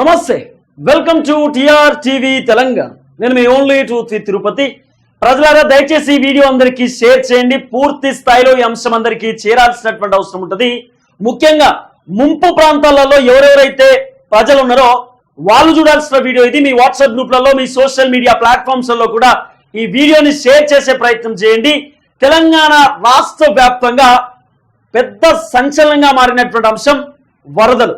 నమస్తే welcome to TR TV Telangana. నేను మీ ఓన్లీ టు తిరుపతి. ప్రజలారా దయచేసి ఈ వీడియో అందరికీ షేర్ చేయండి. పూర్తి స్థాయిలో ఈ అంశం అందరికీ చేరాల్సినటువంటి అవసరం ఉంటుంది. ముఖ్యంగా ముంపు ప్రాంతాలలో ఎవరెవరైతే ప్రజలు ఉన్నారో వాళ్ళు చూడాల్సిన వీడియో ఇది. మీ వాట్సాప్ గ్రూప్లలో మీ సోషల్ మీడియా ప్లాట్ఫామ్స్లో కూడా ఈ వీడియోని షేర్ చేసే ప్రయత్నం చేయండి. తెలంగాణ రాష్ట్ర వ్యాప్తంగా పెద్ద సంచలనంగా మారినటువంటి అంశం వరదలు.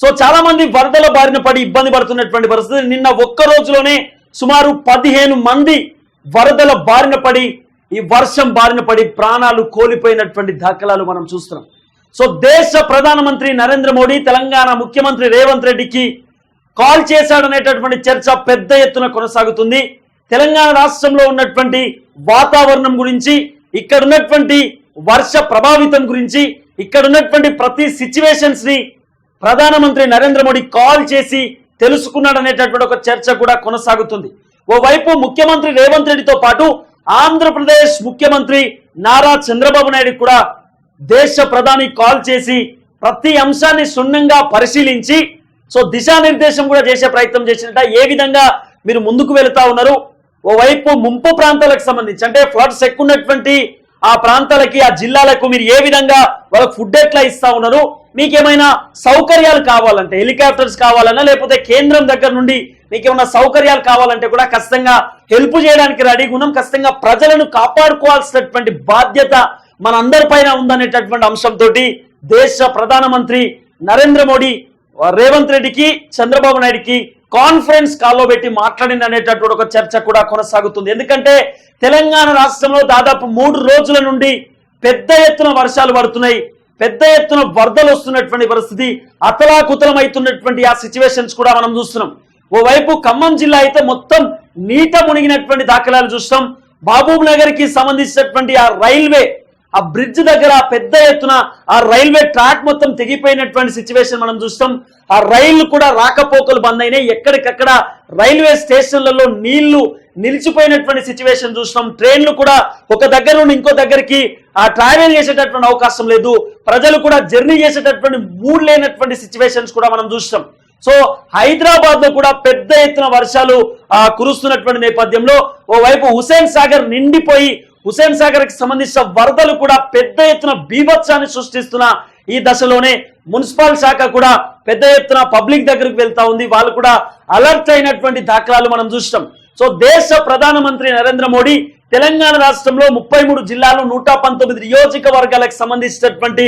సో చాలా మంది వరదల బారిన పడి ఇబ్బంది పడుతున్నటువంటి పరిస్థితి. నిన్న ఒక్క రోజులోనే సుమారు పదిహేను మంది వరదల బారిన పడి ఈ వర్షం బారిన పడి ప్రాణాలు కోల్పోయినటువంటి దాఖలాలు మనం చూస్తున్నాం. సో దేశ ప్రధానమంత్రి నరేంద్ర మోడీ తెలంగాణ ముఖ్యమంత్రి రేవంత్ రెడ్డికి కాల్ చేశాడనేటటువంటి చర్చ పెద్ద ఎత్తున కొనసాగుతుంది. తెలంగాణ రాష్ట్రంలో ఉన్నటువంటి వాతావరణం గురించి ఇక్కడ ఉన్నటువంటి వర్ష ప్రభావితం గురించి ఇక్కడ ఉన్నటువంటి ప్రతి సిచ్యువేషన్స్ని ప్రధానమంత్రి నరేంద్ర మోడీ కాల్ చేసి తెలుసుకున్నాడనేటటువంటి ఒక చర్చ కూడా కొనసాగుతుంది. ఓవైపు ముఖ్యమంత్రి రేవంత్ రెడ్డితో పాటు ఆంధ్రప్రదేశ్ ముఖ్యమంత్రి నారా చంద్రబాబు నాయుడు కూడా దేశ ప్రధాని కాల్ చేసి ప్రతి అంశాన్ని క్షుణ్ణంగా పరిశీలించి సో దిశానిర్దేశం కూడా చేసే ప్రయత్నం చేసినట్ట ఏ విధంగా మీరు ముందుకు వెళుతా ఉన్నారు? ఓవైపు ముంపు ప్రాంతాలకు సంబంధించి అంటే ఫ్లడ్స్ ఎక్కువ ఉన్నటువంటి ఆ ప్రాంతాలకి ఆ జిల్లాలకు మీరు ఏ విధంగా వాళ్ళకి ఫుడ్ ఎట్లా ఇస్తా ఉన్నారు? మీకేమైనా సౌకర్యాలు కావాలంటే హెలికాప్టర్స్ కావాలన్నా లేకపోతే కేంద్రం దగ్గర నుండి మీకు ఏమైనా సౌకర్యాలు కావాలంటే కూడా ఖచ్చితంగా హెల్ప్ చేయడానికి రెడీగా ఉన్నాం. ఖచ్చితంగా ప్రజలను కాపాడుకోవాల్సినటువంటి బాధ్యత మనందరిపైన ఉందనేటటువంటి అంశంతో దేశ ప్రధానమంత్రి నరేంద్ర మోడీ రేవంత్ రెడ్డికి చంద్రబాబు నాయుడికి కాన్ఫరెన్స్ కాల్లో పెట్టి మాట్లాడింది అనేటటువంటి ఒక చర్చ కూడా కొనసాగుతుంది. ఎందుకంటే తెలంగాణ రాష్ట్రంలో దాదాపు మూడు రోజుల నుండి పెద్ద ఎత్తున వర్షాలు పడుతున్నాయి. పెద్ద ఎత్తున వరదలు వస్తున్నటువంటి పరిస్థితి అతలాకుతలం అవుతున్నటువంటి ఆ సిచ్యువేషన్స్ కూడా మనం చూస్తున్నాం. ఓవైపు ఖమ్మం జిల్లా అయితే మొత్తం నీట మునిగినటువంటి దాఖలాలు చూస్తాం మహబూబ్ నగర్కి సంబంధించినటువంటి ఆ రైల్వే ఆ బ్రిడ్జ్ దగ్గర పెద్ద ఎత్తున ఆ రైల్వే ట్రాక్ మొత్తం తెగిపోయినటువంటి సిచ్యువేషన్ మనం చూస్తాం. ఆ రైళ్ళు కూడా రాకపోకలు బంద్ అయినాయి. ఎక్కడికక్కడ రైల్వే స్టేషన్లలో నీళ్ళు నిలిచిపోయినటువంటి సిచ్యువేషన్ చూస్తున్నాం. ట్రైన్లు కూడా ఒక దగ్గర నుండి ఇంకో దగ్గరికి ఆ ట్రావెల్ చేసేటటువంటి అవకాశం లేదు. ప్రజలు కూడా జర్నీ చేసేటటువంటి మూడ్ లేనటువంటి సిచ్యువేషన్స్ కూడా మనం చూస్తాం సో హైదరాబాద్లో కూడా పెద్ద ఎత్తున వర్షాలు ఆ, కురుస్తున్నటువంటి నేపథ్యంలో ఓవైపు హుసేన్ సాగర్ నిండిపోయి హుసేన్ సాగర్కి సంబంధించిన వరదలు కూడా పెద్ద ఎత్తున బీభత్సాన్ని సృష్టిస్తున్న ఈ దశలోనే మున్సిపల్ శాఖ కూడా పెద్ద ఎత్తున పబ్లిక్ దగ్గరకు వెళ్తా ఉంది. వాళ్ళు కూడా అలర్ట్ అయినటువంటి దాఖలాలు మనం చూస్తాం సో దేశ ప్రధానమంత్రి నరేంద్ర మోడీ తెలంగాణ రాష్ట్రంలో ముప్పై మూడు జిల్లాలు నూట పంతొమ్మిది నియోజకవర్గాలకు సంబంధించినటువంటి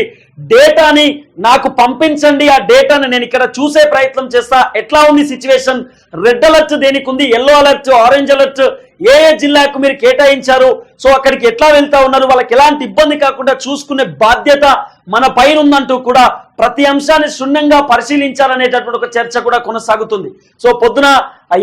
డేటాని నాకు పంపించండి. ఆ డేటాను నేను ఇక్కడ చూసే ప్రయత్నం చేస్తా. ఎట్లా ఉంది సిచ్యువేషన్? రెడ్ అలర్ట్ దేనికి ఉంది? Yellow alert orange alert? ఏ ఏ జిల్లాకు మీరు కేటాయించారు? సో అక్కడికి ఎట్లా వెళ్తా ఉన్నారు? వాళ్ళకి ఎలాంటి ఇబ్బంది కాకుండా చూసుకునే బాధ్యత మన పైన ఉందంటూ కూడా ప్రతి అంశాన్ని క్షుణ్ణంగా పరిశీలించాలనేటటువంటి ఒక చర్చ కూడా కొనసాగుతుంది. సో పొద్దున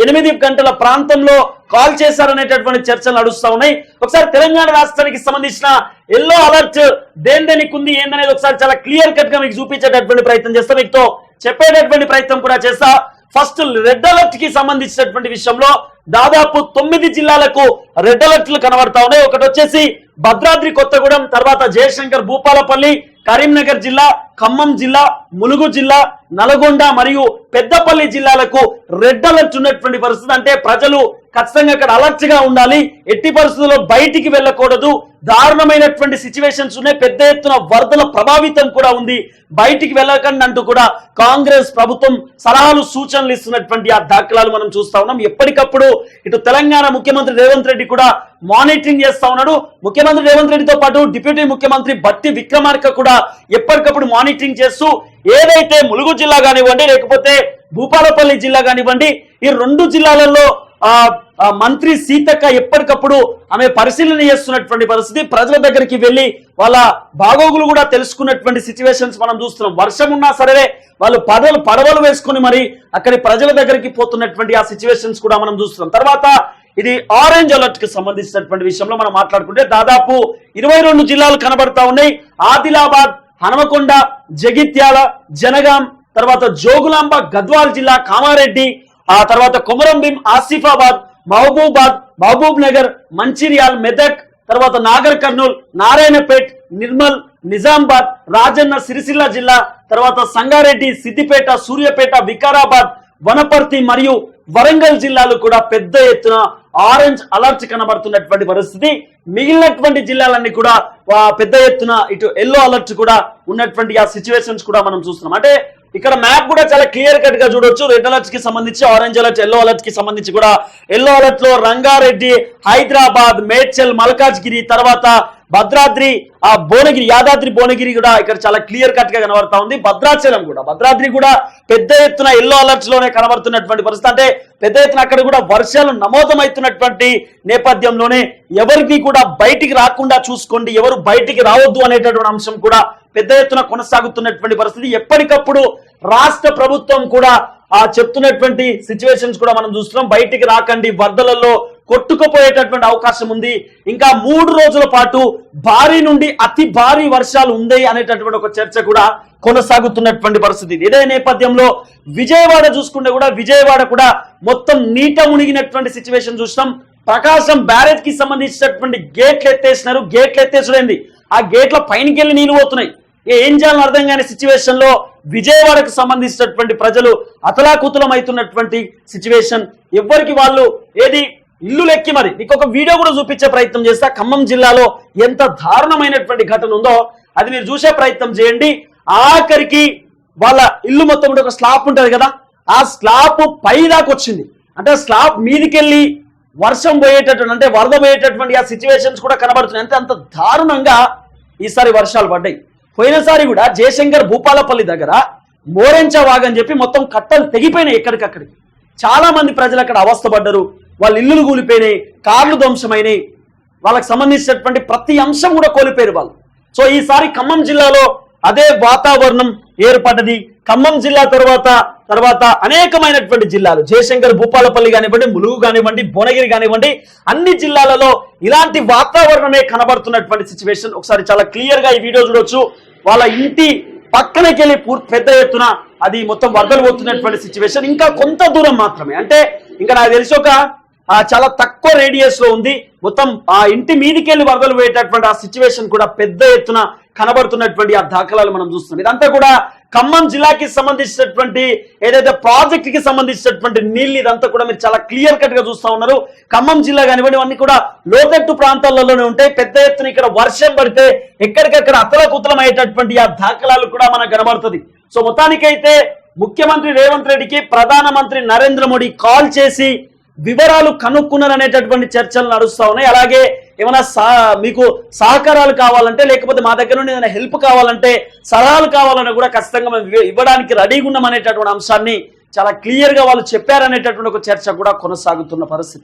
ఎనిమిది గంటల ప్రాంతంలో కాల్ చేశారనేటటువంటి చర్చలు నడుస్తూ ఉన్నాయి. ఒకసారి తెలంగాణ రాష్ట్రానికి సంబంధించిన ఎల్లో అలర్ట్ దేని దేనికి ఉంది ఏందనేది ఒకసారి చాలా క్లియర్ కట్గా మీకు చూపించేటటువంటి ప్రయత్నం చేస్తా. మీతో చెప్పేటటువంటి ప్రయత్నం కూడా చేస్తా. ఫస్ట్ రెడ్ అలర్ట్కి సంబంధించినటువంటి విషయంలో దాదాపు తొమ్మిది జిల్లాలకు రెడ్ అలర్ట్లు కనబడతా ఉన్నాయి. ఒకటి వచ్చేసి భద్రాద్రి కొత్తగూడెం తర్వాత జయశంకర్ భూపాలపల్లి కరీంనగర్ జిల్లా ఖమ్మం జిల్లా ములుగు జిల్లా నల్గొండ మరియు పెద్దపల్లి జిల్లాలకు రెడ్ అలర్ట్ ఉన్నటువంటి పరిస్థితి. అంటే ప్రజలు ఖచ్చితంగా అక్కడ అలర్ట్గా ఉండాలి. ఎట్టి పరిస్థితుల్లో బయటికి వెళ్ళకూడదు. దారుణమైనటువంటి సిచ్యువేషన్స్ ఉన్నాయి. పెద్ద ఎత్తున వరదల ప్రభావితం కూడా ఉంది. బయటికి వెళ్ళకండి అంటూ కూడా కాంగ్రెస్ ప్రభుత్వం సలహాలు సూచనలు ఇస్తున్నటువంటి ఆ దాఖలాలు మనం చూస్తా ఉన్నాం. ఎప్పటికప్పుడు ఇటు తెలంగాణ ముఖ్యమంత్రి రేవంత్ రెడ్డి కూడా మానిటరింగ్ చేస్తా ఉన్నాడు. ముఖ్యమంత్రి రేవంత్ రెడ్డితో పాటు డిప్యూటీ ముఖ్యమంత్రి బట్టి విక్రమార్క కూడా ఎప్పటికప్పుడు మానిటరింగ్ చేస్తూ ఏదైతే ములుగు జిల్లా కానివ్వండి లేకపోతే భూపాలపల్లి జిల్లా కానివ్వండి ఈ రెండు జిల్లాలలో ఆ మంత్రి సీతక్క ఎప్పటికప్పుడు ఆమె పరిశీలన చేస్తున్నటువంటి పరిస్థితి ప్రజల దగ్గరికి వెళ్ళి వాళ్ళ బాగోగులు కూడా తెలుసుకున్నటువంటి సిచ్యువేషన్స్ మనం చూస్తున్నాం. వర్షం ఉన్నా సరే వాళ్ళు పడవలు పడవలు వేసుకుని మరి అక్కడి ప్రజల దగ్గరికి పోతున్నటువంటి ఆ సిచ్యువేషన్స్ కూడా మనం చూస్తున్నాం. తర్వాత ఇది ఆరెంజ్ అలర్ట్కి సంబంధించినటువంటి విషయంలో మనం మాట్లాడుకుంటే దాదాపు ఇరవై రెండు జిల్లాలు కనబడతా ఉన్నాయి. ఆదిలాబాద్ హనుమకొండ జగిత్యాల జనగాం తర్వాత జోగులాంబ గద్వాల్ జిల్లా కామారెడ్డి ఆ తర్వాత కొమరంభీం ఆసిఫాబాద్ మహబూబాద్ మహబూబ్ నగర్ మంచిర్యాల్ మెదక్ తర్వాత నాగర్ కర్నూల్ నారాయణపేట్ నిర్మల్ నిజామాబాద్ రాజన్న సిరిసిల్ల జిల్లా తర్వాత సంగారెడ్డి సిద్దిపేట సూర్యాపేట వికారాబాద్ వనపర్తి మరియు వరంగల్ జిల్లాలు కూడా పెద్ద ఎత్తున ఆరెంజ్ అలర్ట్ కనబడుతున్నటువంటి పరిస్థితి. మిగిలినటువంటి జిల్లాలన్నీ కూడా పెద్ద ఎత్తున ఇటు ఎల్లో అలర్ట్ కూడా ఉన్నటువంటి ఆ సిచ్యువేషన్స్ కూడా మనం చూస్తున్నాం. అంటే ఇక్కడ మ్యాప్ కూడా చాలా క్లియర్ కట్గా చూడొచ్చు. రెడ్ అలర్ట్కి సంబంధించి ఆరెంజ్ అలర్ట్ ఎల్లో అలర్ట్కి సంబంధించి కూడా ఎల్లో అలర్ట్లో రంగారెడ్డి హైదరాబాద్ మేడ్చల్ మల్కాజ్గిరి తర్వాత భద్రాద్రి ఆ భువనగిరి యాదాద్రి భువనగిరి కూడా ఇక్కడ చాలా క్లియర్ కట్గా కనబడతా ఉంది. భద్రాచలం కూడా భద్రాద్రి కూడా పెద్ద ఎత్తున ఎల్లో అలర్ట్స్లోనే కనబడుతున్నటువంటి పరిస్థితి. అంటే పెద్ద ఎత్తున అక్కడ కూడా వర్షాలు నమోదమవుతున్నటువంటి నేపథ్యంలోనే ఎవరికి కూడా బయటికి రాకుండా చూసుకోండి ఎవరు బయటికి రావద్దు అనేటటువంటి అంశం కూడా పెద్ద ఎత్తున కొనసాగుతున్నటువంటి పరిస్థితి. ఎప్పటికప్పుడు రాష్ట్ర ప్రభుత్వం కూడా ఆ చెప్తున్నటువంటి సిచ్యువేషన్స్ కూడా మనం చూస్తున్నాం. బయటికి రాకండి వరదలలో కొట్టుకుపోయేటటువంటి అవకాశం ఉంది. ఇంకా మూడు రోజుల పాటు భారీ నుండి అతి భారీ వర్షాలు ఉంది అనేటటువంటి ఒక చర్చ కూడా కొనసాగుతున్నటువంటి పరిస్థితి. ఇదే నేపథ్యంలో విజయవాడ చూసుకుంటే కూడా విజయవాడ కూడా మొత్తం నీట మునిగినటువంటి సిచ్యువేషన్ చూసినాం. ప్రకాశం బ్యారేజ్కి సంబంధించినటువంటి గేట్లు ఎత్తేసినారు. గేట్లు ఎత్తేసుడైంది? ఆ గేట్ల పైనకెళ్ళి వెళ్ళి పోతున్నాయి. ఏం చేయాలని అర్థం కాని సిచ్యువేషన్లో విజయవాడకు సంబంధించినటువంటి ప్రజలు అతలాకుతలం అవుతున్నటువంటి సిచ్యువేషన్ ఎవ్వరికి వాళ్ళు ఏది ఇల్లు లెక్కి మరి. నీకు ఒక వీడియో కూడా చూపించే ప్రయత్నం చేస్తా. ఖమ్మం జిల్లాలో ఎంత దారుణమైనటువంటి ఘటన ఉందో అది మీరు చూసే ప్రయత్నం చేయండి. ఆఖరికి వాళ్ళ ఇల్లు మొత్తం కూడా ఒక స్లాబ్ ఉంటుంది కదా ఆ స్లాబ్ పై దాకా వచ్చింది. అంటే స్లాబ్ మీదికెళ్ళి వర్షం పోయేటటువంటి అంటే వరద పోయేటటువంటి ఆ సిచ్యువేషన్స్ కూడా కనబడుతున్నాయి. అంటే అంత దారుణంగా ఈసారి వర్షాలు పడ్డాయి. పోయినసారి కూడా జయశంకర్ భూపాలపల్లి దగ్గర మోరెంచా వాగని చెప్పి మొత్తం కట్టలు తెగిపోయినాయి ఎక్కడికక్కడికి. చాలా మంది ప్రజలు అక్కడ అవస్థపడ్డరు వాళ్ళ ఇల్లులు కూలిపోయినాయి కార్లు ధ్వంసమైనాయి. వాళ్ళకి సంబంధించినటువంటి ప్రతి అంశం కూడా కోల్పోయారు వాళ్ళు. సో ఈసారి ఖమ్మం జిల్లాలో అదే వాతావరణం ఏర్పడ్డది. ఖమ్మం జిల్లా తర్వాత తర్వాత అనేకమైనటువంటి జిల్లాలు జయశంకర్ భూపాలపల్లి కానివ్వండి ములుగు కానివ్వండి భువనగిరి కానివ్వండి అన్ని జిల్లాలలో ఇలాంటి వాతావరణమే కనబడుతున్నటువంటి సిచ్యువేషన్ ఒకసారి చాలా క్లియర్గా ఈ వీడియో చూడొచ్చు. వాళ్ళ ఇంటి పక్కనకెళ్ళి పూర్తి పెద్ద ఎత్తున అది మొత్తం వరదలు పోతున్నటువంటి సిచ్యువేషన్ ఇంకా కొంత దూరం మాత్రమే. అంటే ఇంకా నాకు తెలిసి ఒక చాలా తక్కువ రేడియస్లో ఉంది. మొత్తం ఆ ఇంటి మీదికెళ్ళి వరదలు పోయేటటువంటి ఆ సిచ్యువేషన్ కూడా పెద్ద ఎత్తున కనబడుతున్నటువంటి ఆ దాఖలాలు మనం చూస్తున్నాం. ఇదంతా కూడా ఖమ్మం జిల్లాకి సంబంధించినటువంటి ఏదైతే ప్రాజెక్ట్కి సంబంధించినటువంటి నీళ్ళు ఇదంతా కూడా మీరు చాలా క్లియర్ కట్గా చూస్తా ఉన్నారు. ఖమ్మం జిల్లా కానివ్వండి ఇవన్నీ కూడా లోతట్టు ప్రాంతాలలోనే ఉంటాయి. పెద్ద ఎత్తున ఇక్కడ వర్షం పడితే ఎక్కడికక్కడ అతలకుతలం అయ్యేటటువంటి ఆ దాఖలాలు కూడా మనకు కనబడుతుంది. సో మొత్తానికైతే ముఖ్యమంత్రి రేవంత్ రెడ్డికి ప్రధానమంత్రి నరేంద్ర మోడీ కాల్ చేసి వివరాలు కనుక్కున్నారనేటటువంటి చర్చలు నడుస్తా ఉన్నాయి. అలాగే ఏమైనా సా మీకు సహకారాలు కావాలంటే లేకపోతే మా దగ్గర నుండి ఏదైనా హెల్ప్ కావాలంటే సలహాలు కావాలన్నా కూడా ఖచ్చితంగా మేము ఇవ్వడానికి రెడీగా ఉన్నామనేటటువంటి అంశాన్ని చాలా క్లియర్గా వాళ్ళు చెప్పారనేటటువంటి ఒక చర్చ కూడా కొనసాగుతున్న పరిస్థితి.